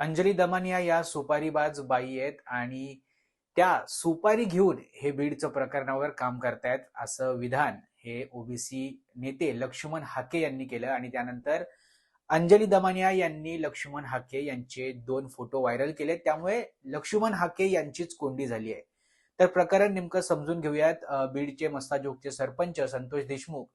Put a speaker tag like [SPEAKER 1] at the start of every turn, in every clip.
[SPEAKER 1] अंजली दमानिया या सुपारीबाज बाई आहेत आणि त्या सुपारी घेऊन हे बीडचं प्रकरणावर काम करतायत असं विधान हे ओबीसी नेते लक्ष्मण हाके यांनी केलं आणि त्यानंतर अंजली दमानिया यांनी लक्ष्मण हाके यांचे दोन फोटो व्हायरल केले त्यामुळे लक्ष्मण हाके यांचीच कोंडी झाली आहे. तर प्रकरण नेमकं समजून घेऊयात. बीडचे मस्ताजोगचे सरपंच संतोष देशमुख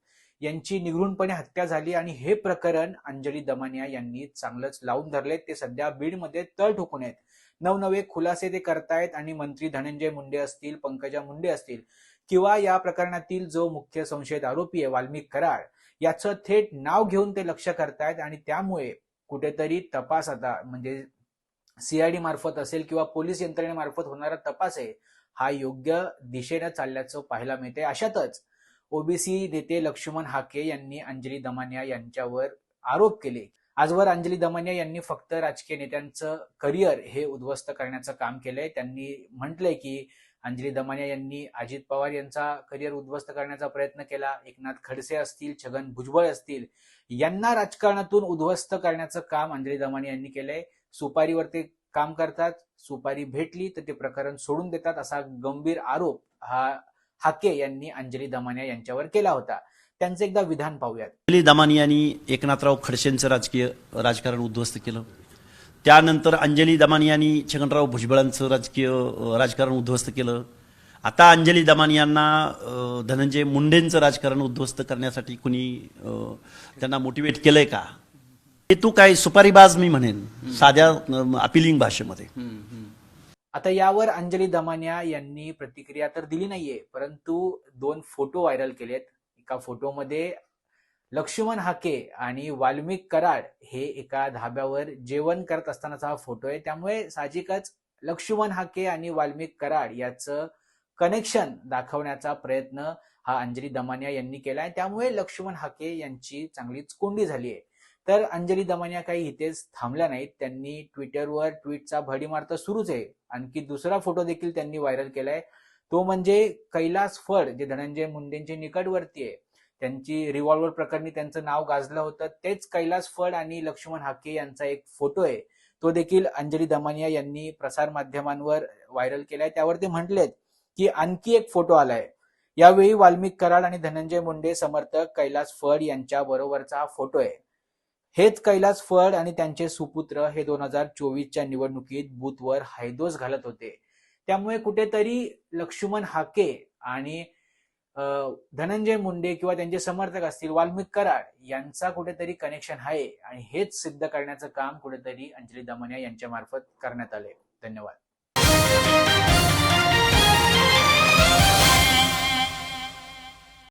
[SPEAKER 1] यांची निगृणपणे हत्या झाली आणि हे प्रकरण अंजली दमानिया यांनी चांगलंच लावून धरले ते सध्या बीडमध्ये तळ ठोकून आहेत. नवनवे खुलासे ते करतायत आणि मंत्री धनंजय मुंडे असतील पंकजा मुंडे असतील किंवा या प्रकरणातील जो मुख्य संशयित आरोपी आहे वाल्मिक कराड याचं थेट नाव घेऊन ते लक्ष करतायत आणि त्यामुळे कुठेतरी तपास आता म्हणजे सीआयडी मार्फत असेल किंवा पोलीस यंत्रणेमार्फत होणारा तपास आहे हा योग्य दिशेनं चालल्याचं पाहायला मिळते अशातच ओबीसी नेते लक्ष्मण हाके यांनी अंजली दमानिया यांच्यावर आरोप केले. आजवर अंजली दमानिया यांनी फक्त राजकीय नेत्यांचं करिअर हे उद्ध्वस्त करण्याचं काम केलंय. त्यांनी म्हटलंय की अंजली दमानिया यांनी अजित पवार यांचा करिअर उद्ध्वस्त करण्याचा प्रयत्न केला. एकनाथ खडसे असतील छगन भुजबळ असतील यांना राजकारणातून उद्ध्वस्त करण्याचं काम अंजली दमानिया यांनी केलंय. सुपारीवर ते काम करतात सुपारी भेटली तर ते प्रकरण सोडून देतात असा गंभीर आरोप हा हाके यांनी अंजली दमानिया यांच्यावर केला होता. त्यांचं एकदा विधान पाहूयात.
[SPEAKER 2] अंजली दमानी यांनी एकनाथराव खडसेंचं राजकीय राजकारण उद्ध्वस्त केलं. त्यानंतर अंजली दमानी यांनी छगनराव भुजबळांचं राजकीय राजकारण उद्ध्वस्त केलं. आता अंजली दमानी यांना धनंजय मुंडेंचं राजकारण उद्ध्वस्त करण्यासाठी कुणी त्यांना मोटिवेट केलंय का? हे तू काय सुपारीबाज मी म्हणेन साध्या अपिलिंग भाषेमध्ये.
[SPEAKER 1] आता यावर अंजली दमानिया यांनी प्रतिक्रिया तर दिली नाहीये परंतु दोन फोटो व्हायरल केलेत. एका फोटोमध्ये लक्ष्मण हाके आणि वाल्मिक कराड हे एका धाब्यावर जेवण करत असतानाचा हा फोटो आहे. त्यामुळे साहजिकच लक्ष्मण हाके आणि वाल्मिक कराड याचं कनेक्शन दाखवण्याचा प्रयत्न हा अंजली दमानिया यांनी केला आहे त्यामुळे लक्ष्मण हाके यांची चांगलीच कोंडी झाली आहे तर अंजली दमानिया काही इथेच थांबल्या नाहीत. त्यांनी ट्विटरवर ट्विटचा भडीमार तर सुरूच आहे. आणखी दुसरा फोटो देखील त्यांनी व्हायरल केलाय. तो म्हणजे कैलास फड जे धनंजय मुंडेंचे निकटवर्ती आहे. त्यांची रिव्हॉल्वर प्रकरणी त्यांचं नाव गाजलं होतं. तेच कैलास फड आणि लक्ष्मण हाके यांचा एक फोटो आहे. तो देखील अंजली दमानिया यांनी प्रसार माध्यमांवर व्हायरल केलाय. त्यावर ते म्हटलेत की आणखी एक फोटो आलाय. यावेळी वाल्मिक कराड आणि धनंजय मुंडे समर्थक कैलास फड यांच्या बरोबरचा हा फोटो आहे. हेच कैलास फड आणि त्यांचे सुपुत्र हे दोन हजार चोवीसच्या निवडणुकीत बूथवर हैदोस घालत होते. त्यामुळे कुठेतरी लक्ष्मण हाके आणि धनंजय मुंडे किंवा त्यांचे समर्थक असतील वाल्मिक कराड यांचा कुठेतरी कनेक्शन आहे आणि हेच सिद्ध करण्याचं काम कुठेतरी अंजली दमनिया यांच्या मार्फत करण्यात आले धन्यवाद.